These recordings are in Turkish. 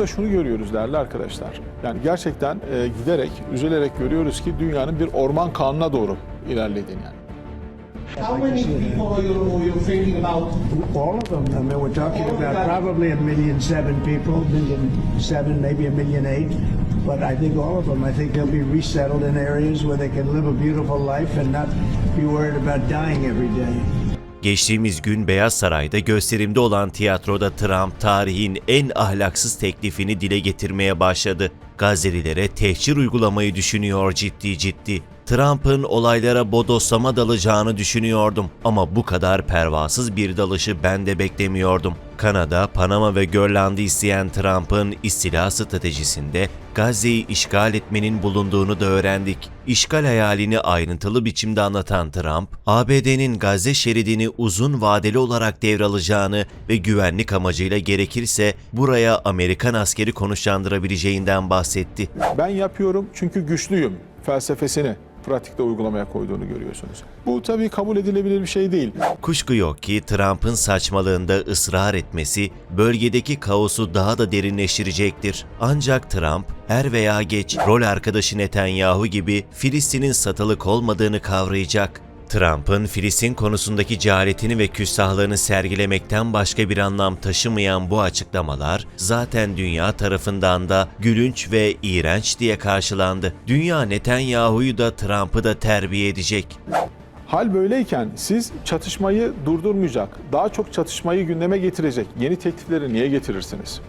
burada şunu görüyoruz değerli arkadaşlar. Yani gerçekten e, giderek, üzülerek görüyoruz ki dünyanın bir orman kanuna doğru ilerlediğini yani. How many people are you, are you thinking about? All of them. I mean, we're talking about probably a million seven people, million seven, maybe a million eight. But I think all of them, I think they'll be resettled in areas where they can live a beautiful life and not be worried about dying every day. Geçtiğimiz gün Beyaz Saray'da gösterimde olan tiyatroda Trump tarihin en ahlaksız teklifini dile getirmeye başladı. Gazelilere tehcir uygulamayı düşünüyor ciddi ciddi. Trump'ın olaylara bodoslama dalacağını düşünüyordum ama bu kadar pervasız bir dalışı ben de beklemiyordum. Kanada, Panama ve Grönland'ı isteyen Trump'ın istila stratejisinde Gazze'yi işgal etmenin bulunduğunu da öğrendik. İşgal hayalini ayrıntılı biçimde anlatan Trump, ABD'nin Gazze şeridini uzun vadeli olarak devralacağını ve güvenlik amacıyla gerekirse buraya Amerikan askeri konuşlandırabileceğinden bahsetti. Ben yapıyorum çünkü güçlüyüm felsefesini pratikte uygulamaya koyduğunu görüyorsunuz. Bu tabii kabul edilebilir bir şey değil. Kuşku yok ki Trump'ın saçmalığında ısrar etmesi bölgedeki kaosu daha da derinleştirecektir. Ancak Trump er veya geç rol arkadaşı Netanyahu gibi Filistin'in satılık olmadığını kavrayacak. Trump'ın Filistin konusundaki cehaletini ve küstahlığını sergilemekten başka bir anlam taşımayan bu açıklamalar zaten dünya tarafından da gülünç ve iğrenç diye karşılandı. Dünya Netanyahu'yu da Trump'ı da terbiye edecek. Hal böyleyken siz çatışmayı durdurmayacak, daha çok çatışmayı gündeme getirecek yeni teklifleri niye getirirsiniz?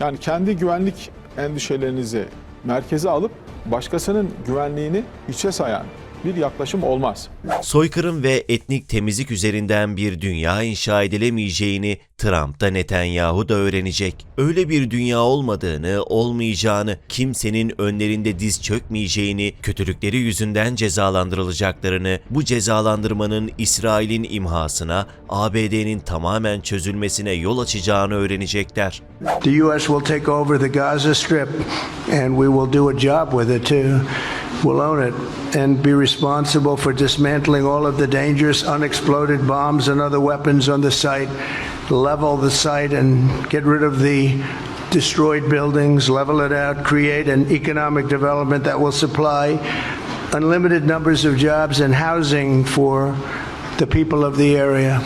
Yani kendi güvenlik endişelerinizi merkeze alıp başkasının güvenliğini hiçe sayan bir yaklaşım olmaz. Soykırım ve etnik temizlik üzerinden bir dünya inşa edilemeyeceğini Trump da Netanyahu da öğrenecek. Öyle bir dünya olmadığını, olmayacağını, kimsenin önlerinde diz çökmeyeceğini, kötülükleri yüzünden cezalandırılacaklarını, bu cezalandırmanın İsrail'in imhasına, ABD'nin tamamen çözülmesine yol açacağını öğrenecekler. The U.S. will take over the Gaza Strip, and we will do a job with it too. We'll own it and be responsible for dismantling all of the dangerous unexploded bombs and other weapons on the site, level the site, and get rid of the destroyed buildings, level it out, create an economic development that will supply unlimited numbers of jobs and housing for the people of the area.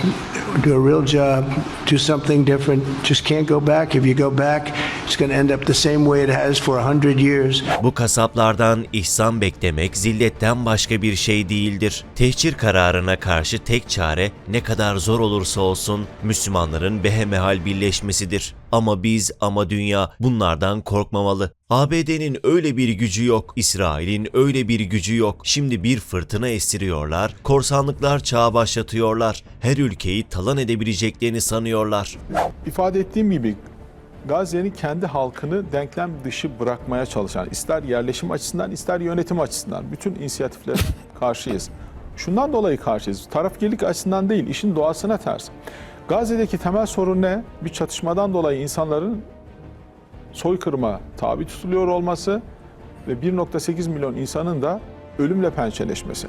Do a real job, do something different. Just can't go back. If you go back, it's going to end up the same way it has for a hundred years. Bu kasaplardan ihsan beklemek zilletten başka bir şey değildir. Tehcir kararına karşı tek çare ne kadar zor olursa olsun Müslümanların behemehal birleşmesidir. Ama biz ama dünya bunlardan korkmamalı. ABD'nin öyle bir gücü yok, İsrail'in öyle bir gücü yok. Şimdi bir fırtına estiriyorlar, korsanlıklar çağı başlatıyorlar. Her ülkeyi talan edebileceklerini sanıyorlar. İfade ettiğim gibi Gazze'nin kendi halkını denklem dışı bırakmaya çalışan, ister yerleşim açısından ister yönetim açısından bütün inisiyatiflere karşıyız. Şundan dolayı karşıyız. Tarafgirlik açısından değil, işin doğasına ters. Gazze'deki temel sorun ne? Bir çatışmadan dolayı insanların soykırıma tabi tutuluyor olması ve 1.8 milyon insanın da ölümle pençeleşmesi.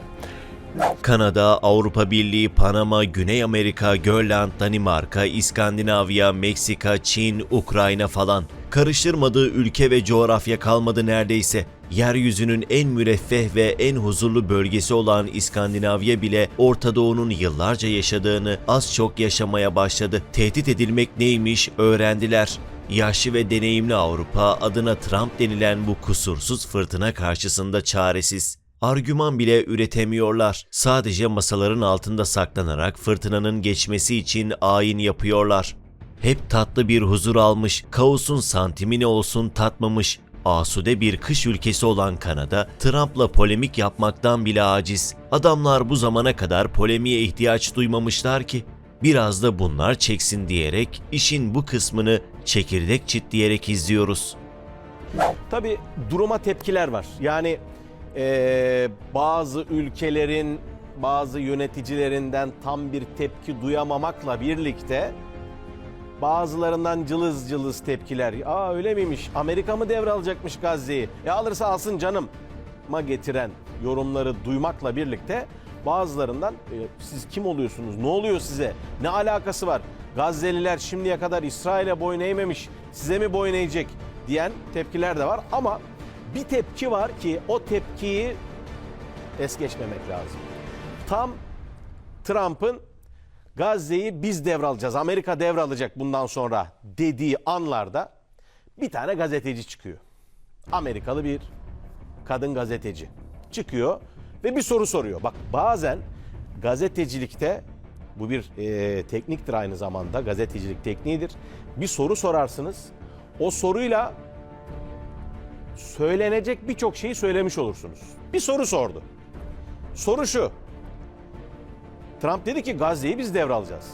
Kanada, Avrupa Birliği, Panama, Güney Amerika, Grönland, Danimarka, İskandinavya, Meksika, Çin, Ukrayna falan. Karıştırmadığı ülke ve coğrafya kalmadı neredeyse. Yeryüzünün en müreffeh ve en huzurlu bölgesi olan İskandinavya bile Orta Doğu'nun yıllarca yaşadığını az çok yaşamaya başladı. Tehdit edilmek neymiş öğrendiler. Yaşlı ve deneyimli Avrupa adına Trump denilen bu kusursuz fırtına karşısında çaresiz. Argüman bile üretemiyorlar. Sadece masaların altında saklanarak fırtınanın geçmesi için ayin yapıyorlar. Hep tatlı bir huzur almış, kaosun santimini olsun tatmamış. Asude bir kış ülkesi olan Kanada, Trump'la polemik yapmaktan bile aciz. Adamlar bu zamana kadar polemiğe ihtiyaç duymamışlar ki. Biraz da bunlar çeksin diyerek işin bu kısmını çekirdek çitleyerek izliyoruz. Tabii duruma tepkiler var. Yani eee, bazı ülkelerin bazı yöneticilerinden tam bir tepki duyamamakla birlikte bazılarından cılız cılız tepkiler. Aa öyle miymiş? Amerika mı devralacakmış Gazze'yi? E alırsa alsın canım ma getiren yorumları duymakla birlikte bazılarından e, siz kim oluyorsunuz? Ne oluyor size? Ne alakası var? Gazze'liler şimdiye kadar İsrail'e boyun eğmemiş. Size mi boyun eğecek? diyen tepkiler de var ama bir tepki var ki o tepkiyi es geçmemek lazım. Tam Trump'ın Gazze'yi biz devralacağız, Amerika devralacak bundan sonra dediği anlarda bir tane gazeteci çıkıyor. Amerikalı bir kadın gazeteci çıkıyor ve bir soru soruyor. Bak bazen gazetecilikte bu bir e, tekniktir aynı zamanda gazetecilik tekniğidir. Bir soru sorarsınız. O soruyla söylenecek birçok şeyi söylemiş olursunuz. Bir soru sordu. Soru şu. Trump dedi ki Gazze'yi biz devralacağız.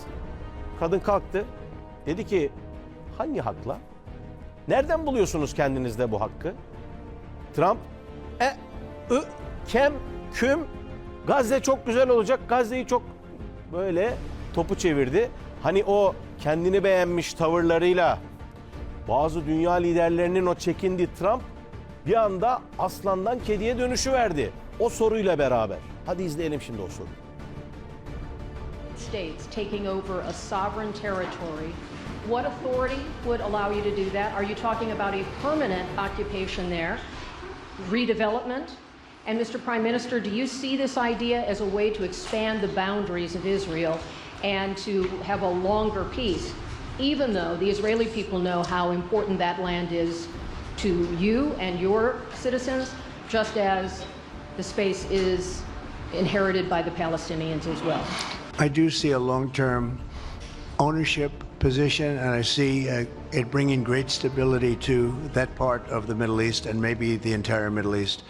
Kadın kalktı. Dedi ki hangi hakla? Nereden buluyorsunuz kendinizde bu hakkı? Trump e, ı, kem, küm, Gazze çok güzel olacak. Gazze'yi çok böyle topu çevirdi. Hani o kendini beğenmiş tavırlarıyla bazı dünya liderlerinin o çekindiği Trump bir anda aslandan kediye dönüşü verdi. O soruyla beraber. Hadi izleyelim şimdi o soruyu. States taking over a sovereign territory, what authority would allow you to do that? Are you talking about a permanent occupation there, redevelopment? And Mr. Prime Minister, do you see this idea as a way to expand the boundaries of Israel and to have a longer peace, even though the Israeli people know how important that land is to you and your citizens, just as the space is inherited by the Palestinians as well? I do see a long-term ownership position, and I see uh, it bringing great stability to that part of the Middle East and maybe the entire Middle East.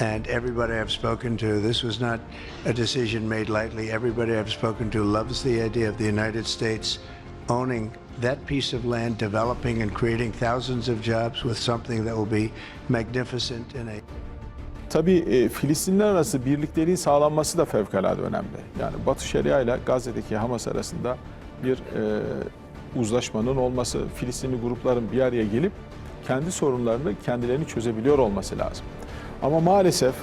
And everybody I've spoken to, this was not a decision made lightly. Everybody I've spoken to loves the idea of the United States owning that piece of land, developing and creating thousands of jobs with something that will be magnificent in a Tabii e, Filistinler arası birlikteliğin sağlanması da fevkalade önemli. Yani Batı Şeria ile Gazze'deki Hamas arasında bir e, uzlaşmanın olması, Filistinli grupların bir araya gelip kendi sorunlarını kendilerini çözebiliyor olması lazım. Ama maalesef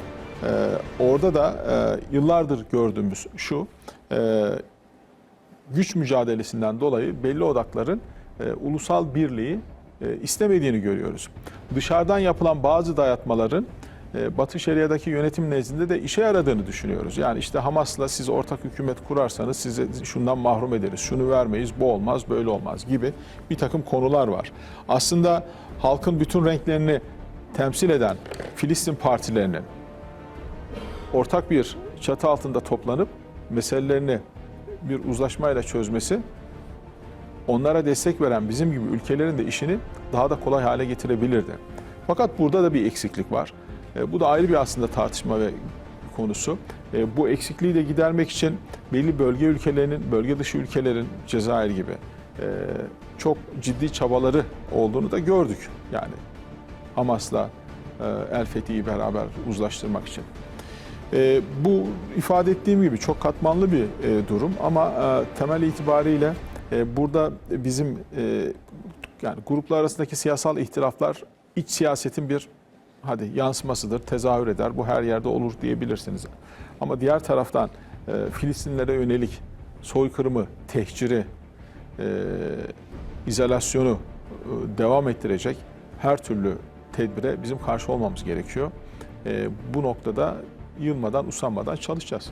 e, orada da e, yıllardır gördüğümüz şu, e, güç mücadelesinden dolayı belli odakların e, ulusal birliği e, istemediğini görüyoruz. Dışarıdan yapılan bazı dayatmaların e, Batı Şeria'daki yönetim nezdinde de işe yaradığını düşünüyoruz. Yani işte Hamas'la siz ortak hükümet kurarsanız size şundan mahrum ederiz, şunu vermeyiz, bu olmaz, böyle olmaz gibi bir takım konular var. Aslında halkın bütün renklerini temsil eden Filistin partilerinin ortak bir çatı altında toplanıp meselelerini bir uzlaşmayla çözmesi onlara destek veren bizim gibi ülkelerin de işini daha da kolay hale getirebilirdi. Fakat burada da bir eksiklik var. E, bu da ayrı bir aslında tartışma ve konusu. E, bu eksikliği de gidermek için belli bölge ülkelerinin, bölge dışı ülkelerin Cezayir gibi e, çok ciddi çabaları olduğunu da gördük. Yani Hamas'la e, El Fethi'yi beraber uzlaştırmak için. E, bu ifade ettiğim gibi çok katmanlı bir e, durum ama e, temel itibariyle e, burada bizim e, yani gruplar arasındaki siyasal ihtilaflar iç siyasetin bir hadi yansımasıdır, tezahür eder. Bu her yerde olur diyebilirsiniz. Ama diğer taraftan e, Filistinlere yönelik soykırımı, tehciri, e, izolasyonu e, devam ettirecek her türlü tedbire bizim karşı olmamız gerekiyor. E, bu noktada yılmadan, usanmadan çalışacağız.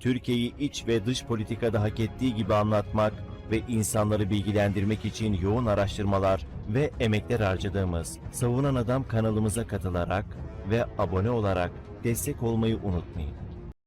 Türkiye'yi iç ve dış politikada hak ettiği gibi anlatmak ve insanları bilgilendirmek için yoğun araştırmalar ve emekler harcadığımız Savunan Adam kanalımıza katılarak ve abone olarak destek olmayı unutmayın.